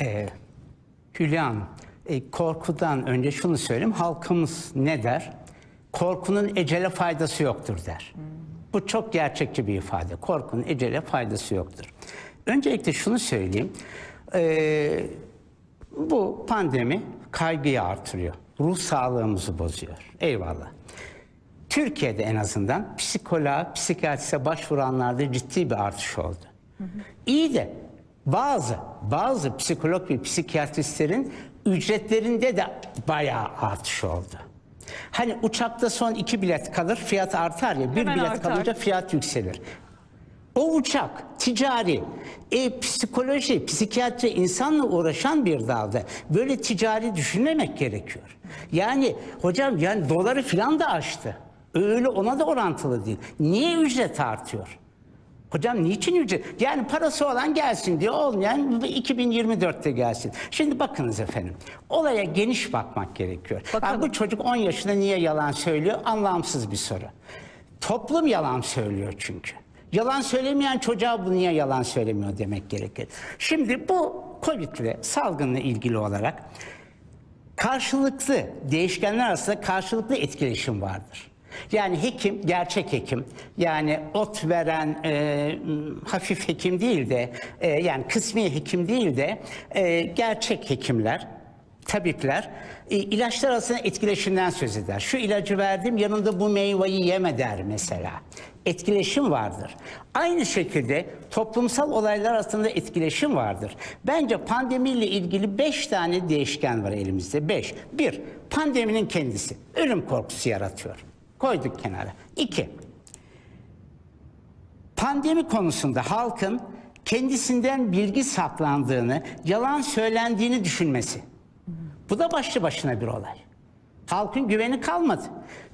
Ee, Hülya e, korkudan önce şunu söyleyeyim. Halkımız ne der? Korkunun ecele faydası yoktur der. Bu çok gerçekçi bir ifade. Korkunun ecele faydası yoktur. Öncelikle şunu söyleyeyim. Ee, bu pandemi kaygıyı artırıyor. Ruh sağlığımızı bozuyor. Eyvallah. Türkiye'de en azından psikoloğa, psikiyatriste başvuranlarda ciddi bir artış oldu. İyi de bazı bazı psikolog ve psikiyatristlerin ücretlerinde de bayağı artış oldu. Hani uçakta son iki bilet kalır fiyat artar ya bir Hemen bilet artar. kalınca fiyat yükselir. O uçak ticari, e, psikoloji, psikiyatri insanla uğraşan bir dalda böyle ticari düşünmemek gerekiyor. Yani hocam yani doları filan da aştı. Öyle ona da orantılı değil. Niye ücret artıyor? Hocam niçin ücret? Yani parası olan gelsin diyor, olmayan 2024'te gelsin. Şimdi bakınız efendim, olaya geniş bakmak gerekiyor. Bakalım. Bu çocuk 10 yaşında niye yalan söylüyor? Anlamsız bir soru. Toplum yalan söylüyor çünkü. Yalan söylemeyen çocuğa bu niye yalan söylemiyor demek gerekir. Şimdi bu Covid ile salgınla ilgili olarak karşılıklı değişkenler arasında karşılıklı etkileşim vardır. Yani hekim, gerçek hekim, yani ot veren e, hafif hekim değil de, e, yani kısmi hekim değil de e, gerçek hekimler, tabipler e, ilaçlar arasında etkileşimden söz eder. Şu ilacı verdim yanında bu meyveyi yeme der mesela. Etkileşim vardır. Aynı şekilde toplumsal olaylar arasında etkileşim vardır. Bence pandemiyle ilgili beş tane değişken var elimizde. Beş. Bir, pandeminin kendisi. Ölüm korkusu yaratıyor. Koyduk kenara. İki, pandemi konusunda halkın kendisinden bilgi saklandığını, yalan söylendiğini düşünmesi. Bu da başlı başına bir olay. Halkın güveni kalmadı.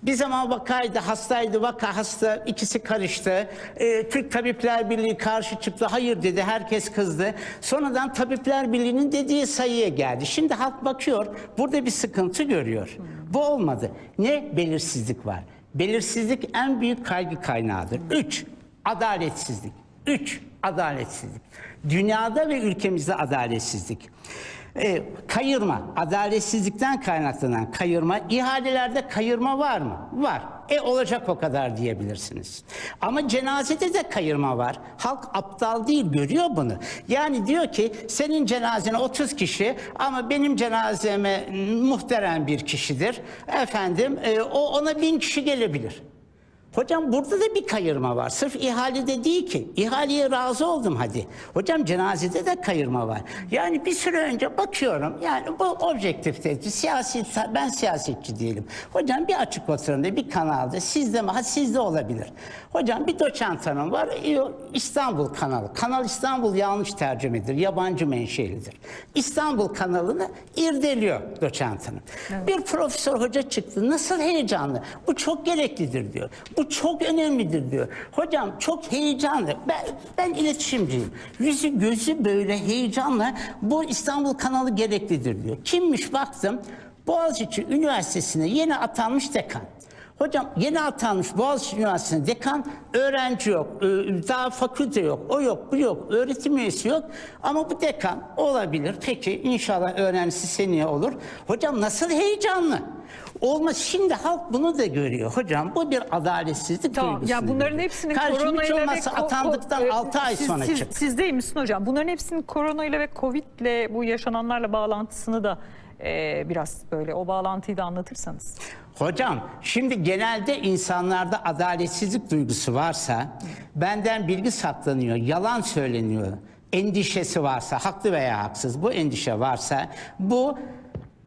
Bir zaman vakaydı, hastaydı, vaka hasta, ikisi karıştı. Ee, Türk Tabipler Birliği karşı çıktı, hayır dedi, herkes kızdı. Sonradan Tabipler Birliği'nin dediği sayıya geldi. Şimdi halk bakıyor, burada bir sıkıntı görüyor. Bu olmadı. Ne? Belirsizlik var. Belirsizlik en büyük kaygı kaynağıdır. Üç, adaletsizlik. Üç, adaletsizlik. Dünyada ve ülkemizde adaletsizlik. E, kayırma, adaletsizlikten kaynaklanan kayırma, ihalelerde kayırma var mı? Var. E olacak o kadar diyebilirsiniz. Ama cenazede de kayırma var. Halk aptal değil, görüyor bunu. Yani diyor ki senin cenazene 30 kişi ama benim cenazeme muhterem bir kişidir. Efendim e, o ona bin kişi gelebilir. Hocam burada da bir kayırma var. Sırf ihalede değil ki. İhaleye razı oldum hadi. Hocam cenazede de kayırma var. Yani bir süre önce bakıyorum. Yani bu objektifte siyasi ben siyasetçi değilim. Hocam bir açık oturumda bir kanalda sizde mi? Ha sizde olabilir. Hocam bir doçent hanım var. İstanbul kanalı. Kanal İstanbul yanlış tercümedir. Yabancı menşelidir. İstanbul kanalını irdeliyor doçent hanım. Bir profesör hoca çıktı. Nasıl heyecanlı. Bu çok gereklidir diyor. Bu çok önemlidir diyor. Hocam çok heyecanlı. Ben, ben iletişimciyim. Yüzü gözü böyle heyecanla bu İstanbul kanalı gereklidir diyor. Kimmiş baktım. Boğaziçi Üniversitesi'ne yeni atanmış dekan. Hocam yeni atanmış Boğaziçi Üniversitesi'nde dekan öğrenci yok, e, daha fakülte yok, o yok, bu yok, öğretim üyesi yok. Ama bu dekan olabilir. Peki inşallah öğrencisi seneye olur. Hocam nasıl heyecanlı. Olmaz. Şimdi halk bunu da görüyor. Hocam bu bir adaletsizlik Tamam. duygusunu Ya bunların hepsinin Kardeşim hiç koronayla ve atandıktan e, 6 ay siz- sonra siz, çık. Siz değil misin hocam? Bunların hepsinin koronayla ve covidle bu yaşananlarla bağlantısını da e, biraz böyle o bağlantıyı da anlatırsanız. Hocam şimdi genelde insanlarda adaletsizlik duygusu varsa benden bilgi saklanıyor, yalan söyleniyor, endişesi varsa haklı veya haksız bu endişe varsa bu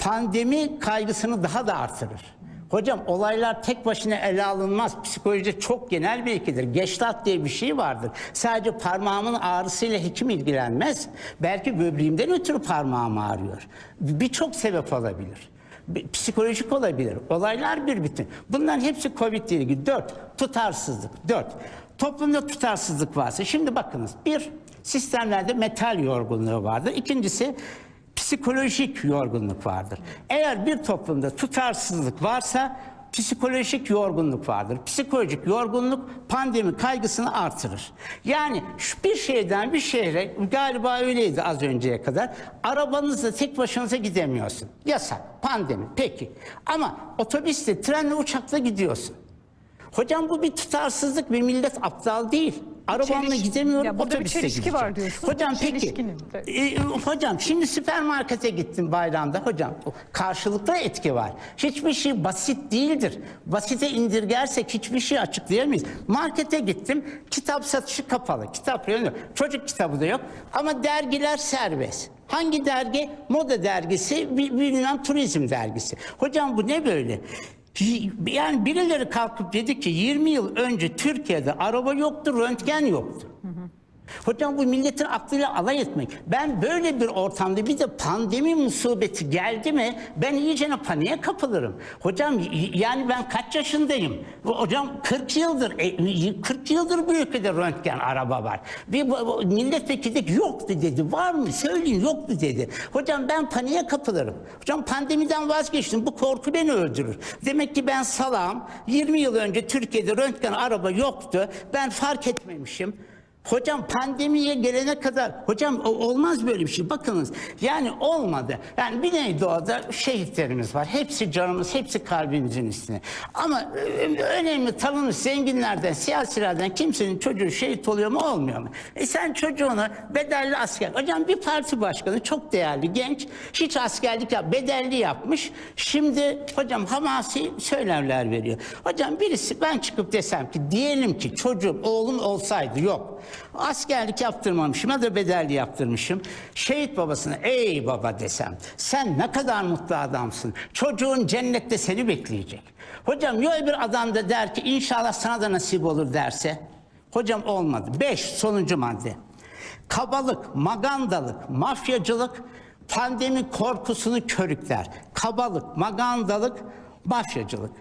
pandemi kaygısını daha da artırır. Hocam olaylar tek başına ele alınmaz. Psikolojide çok genel bilgidir. Geçtat diye bir şey vardır. Sadece parmağımın ağrısıyla hekim ilgilenmez. Belki böbreğimden ötürü parmağım ağrıyor. Birçok sebep olabilir. Bir- Psikolojik olabilir. Olaylar bir bütün. Bunların hepsi Covid ile ilgili. Dört, tutarsızlık. Dört, toplumda tutarsızlık varsa. Şimdi bakınız. Bir, sistemlerde metal yorgunluğu vardır. İkincisi, psikolojik yorgunluk vardır. Eğer bir toplumda tutarsızlık varsa psikolojik yorgunluk vardır. Psikolojik yorgunluk pandemi kaygısını artırır. Yani şu bir şehirden bir şehre galiba öyleydi az önceye kadar. Arabanızla tek başınıza gidemiyorsun. Yasak, pandemi peki. Ama otobüste, trenle, uçakla gidiyorsun. Hocam bu bir tutarsızlık ve millet aptal değil. Arabanla Çeliş- gidemiyorum, Ya burada bir otobüste çelişki gideceğim. var diyorsunuz. Hocam peki, de- e, hocam şimdi süpermarkete gittim bayramda. Hocam karşılıklı etki var. Hiçbir şey basit değildir. Basite indirgersek hiçbir şey açıklayamayız. Markete gittim, kitap satışı kapalı. Kitap yok. Çocuk kitabı da yok. Ama dergiler serbest. Hangi dergi? Moda dergisi, bi- bilmem turizm dergisi. Hocam bu ne böyle? Yani birileri kalkıp dedi ki 20 yıl önce Türkiye'de araba yoktu, röntgen yoktu. Hocam bu milletin aklıyla alay etmek. Ben böyle bir ortamda bir de pandemi musibeti geldi mi ben iyicene paniğe kapılırım. Hocam yani ben kaç yaşındayım? Hocam 40 yıldır e, 40 yıldır bu ülkede röntgen araba var. Bir milletvekili yoktu dedi. Var mı? Söyleyin yoktu dedi. Hocam ben paniğe kapılırım. Hocam pandemiden vazgeçtim. Bu korku beni öldürür. Demek ki ben salağım. 20 yıl önce Türkiye'de röntgen araba yoktu. Ben fark etmemişim. Hocam pandemiye gelene kadar hocam olmaz böyle bir şey. Bakınız yani olmadı. Yani Güneydoğu'da şehitlerimiz var. Hepsi canımız, hepsi kalbimizin üstüne. Ama e, önemli tanınmış zenginlerden, siyasilerden kimsenin çocuğu şehit oluyor mu olmuyor mu? E sen çocuğunu bedelli asker. Hocam bir parti başkanı çok değerli genç. Hiç askerlik yap, bedelli yapmış. Şimdi hocam hamasi söylemler veriyor. Hocam birisi ben çıkıp desem ki diyelim ki çocuğum oğlum olsaydı yok. Askerlik yaptırmamışım ya da bedelli yaptırmışım. Şehit babasına ey baba desem sen ne kadar mutlu adamsın. Çocuğun cennette seni bekleyecek. Hocam ya öbür adam da der ki inşallah sana da nasip olur derse. Hocam olmadı. Beş sonuncu madde. Kabalık, magandalık, mafyacılık pandemi korkusunu körükler. Kabalık, magandalık, mafyacılık.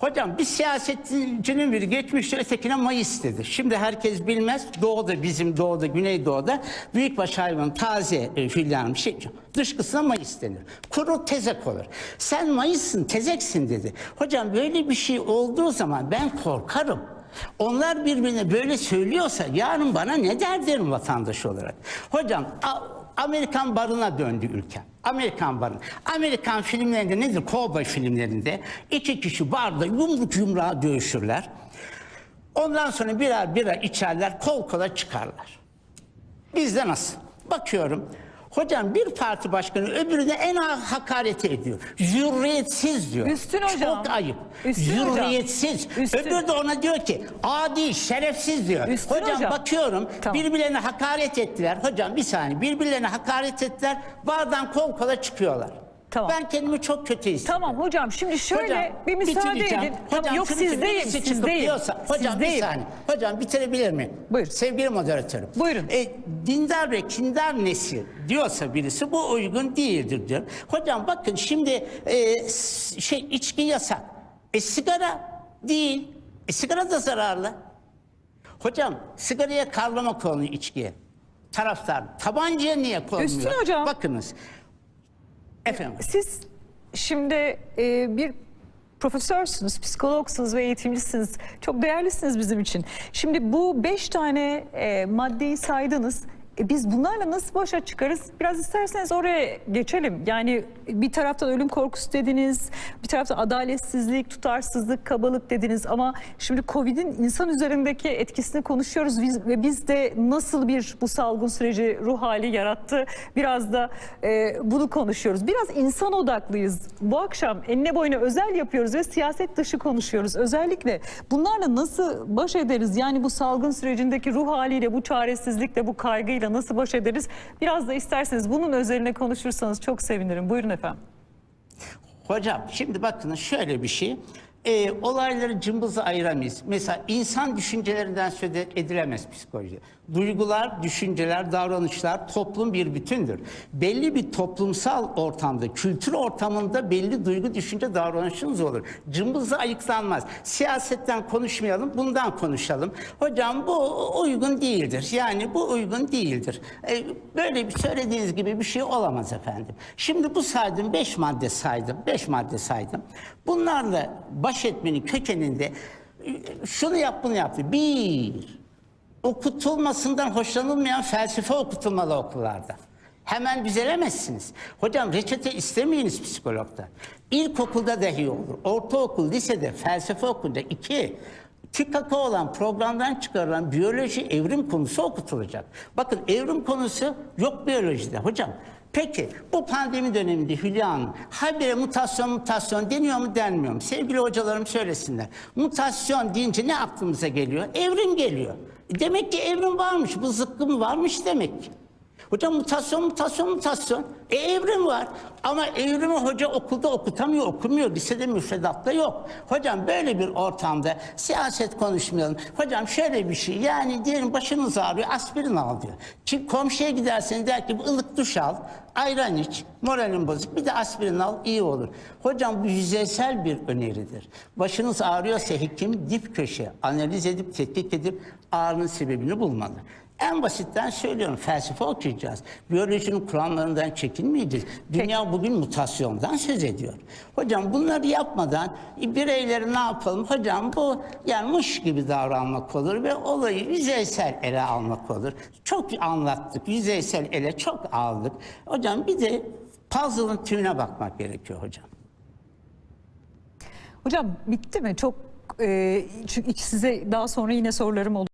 Hocam bir siyasetçinin biri geçmişte ötekine Mayıs dedi. Şimdi herkes bilmez. Doğuda bizim doğuda, güneydoğuda büyükbaş hayvanın taze e, hülyanın şey, dışkısına Mayıs denir. Kuru tezek olur. Sen Mayıs'sın, tezeksin dedi. Hocam böyle bir şey olduğu zaman ben korkarım. Onlar birbirine böyle söylüyorsa yarın bana ne der derim vatandaş olarak. Hocam Amerikan barına döndü ülke. Amerikan barın. Amerikan filmlerinde nedir? Kovboy filmlerinde iki kişi barda yumruk yumruğa dövüşürler. Ondan sonra birer birer içerler, kol kola çıkarlar. Bizde nasıl? Bakıyorum. Hocam bir parti başkanı öbürüne en ağır hakareti ediyor. Zürriyetsiz diyor. Üstün hocam. Çok ayıp. Üstün hocam. Zürriyetsiz. Üstün. Öbürü de ona diyor ki adi, şerefsiz diyor. Üstün hocam, hocam. bakıyorum Tamam. birbirlerine hakaret ettiler. Hocam bir saniye birbirlerine hakaret ettiler. Bardan kol kola çıkıyorlar. Tamam. Ben kendimi çok kötü hissediyorum. Tamam hocam şimdi şöyle Hocam, bir müsaade edin. Hocam, Tamam, yok sizdeyim, sizdeyim. diyorsa- hocam Sizdeyim. bir saniye. Hocam bitirebilir miyim? Buyur. Sevgili moderatörüm. Buyurun. E, dindar ve kindar nesil diyorsa birisi bu uygun değildir diyor. Hocam bakın şimdi e, şey içki yasak. E sigara değil. E sigara da zararlı. Hocam sigaraya kavlama konuyor içkiye. Taraftar. Tabancaya niye konmuyor? Üstün hocam. Bakınız. Efendim. Siz şimdi e, bir profesörsünüz, psikologsunuz ve eğitimcisiniz. Çok değerlisiniz bizim için. Şimdi bu beş tane e, maddeyi saydınız. E, biz bunlarla nasıl başa çıkarız? Biraz isterseniz oraya geçelim. Yani bir taraftan ölüm korkusu dediniz, bir taraftan adaletsizlik, tutarsızlık, kabalık dediniz. Ama şimdi Covid'in insan üzerindeki etkisini konuşuyoruz biz, ve biz de nasıl bir bu salgın süreci ruh hali yarattı? Biraz da e, bunu konuşuyoruz. Biraz insan odaklıyız. Bu akşam enine boyuna özel yapıyoruz ve siyaset dışı konuşuyoruz. Özellikle bunlarla nasıl baş ederiz? Yani bu salgın sürecindeki ruh haliyle, bu çaresizlikle, bu kaygıyla nasıl baş ederiz? Biraz da isterseniz bunun üzerine konuşursanız çok sevinirim. Buyurun efendim. Hocam şimdi bakın şöyle bir şey. Ee, olayları cımbızı ayıramayız. Mesela insan düşüncelerinden söz edilemez psikoloji. Duygular, düşünceler, davranışlar toplum bir bütündür. Belli bir toplumsal ortamda, kültür ortamında belli duygu, düşünce, davranışınız olur. Cımbızı ayıklanmaz. Siyasetten konuşmayalım, bundan konuşalım. Hocam bu uygun değildir. Yani bu uygun değildir. Ee, böyle bir söylediğiniz gibi bir şey olamaz efendim. Şimdi bu saydım, beş madde saydım. Beş madde saydım. Bunlarla baş baş etmenin kökeninde e, şunu yap bunu yaptı. Bir, okutulmasından hoşlanılmayan felsefe okutulmalı okullarda. Hemen düzelemezsiniz. Hocam reçete istemeyiniz psikologda. İlkokulda dahi olur. Ortaokul, lisede, felsefe okulunda iki, TÜKAK'a olan programdan çıkarılan biyoloji evrim konusu okutulacak. Bakın evrim konusu yok biyolojide hocam. Peki bu pandemi döneminde Hülya Hanım habire mutasyon mutasyon deniyor mu denmiyor mu? Sevgili hocalarım söylesinler. Mutasyon deyince ne aklımıza geliyor? Evrim geliyor. Demek ki evrim varmış, bu zıkkım varmış demek. Hocam mutasyon, mutasyon, mutasyon. E evrim var. Ama evrimi hoca okulda okutamıyor, okumuyor. Lisede müfredatta yok. Hocam böyle bir ortamda siyaset konuşmayalım. Hocam şöyle bir şey. Yani diyelim başınız ağrıyor, aspirin al diyor. Çünkü komşuya gidersin der ki ılık duş al, ayran iç, moralin bozuk. Bir de aspirin al, iyi olur. Hocam bu yüzeysel bir öneridir. Başınız ağrıyorsa hekim dip köşe analiz edip, tetkik edip ağrının sebebini bulmalı. En basitten söylüyorum felsefe okuyacağız. Biyolojinin kuramlarından çekinmeyeceğiz. Dünya bugün mutasyondan söz ediyor. Hocam bunları yapmadan bireyleri ne yapalım? Hocam bu yani muş gibi davranmak olur ve olayı yüzeysel ele almak olur. Çok anlattık, yüzeysel ele çok aldık. Hocam bir de puzzle'ın tümüne bakmak gerekiyor hocam. Hocam bitti mi? Çok e, çünkü size daha sonra yine sorularım olacak.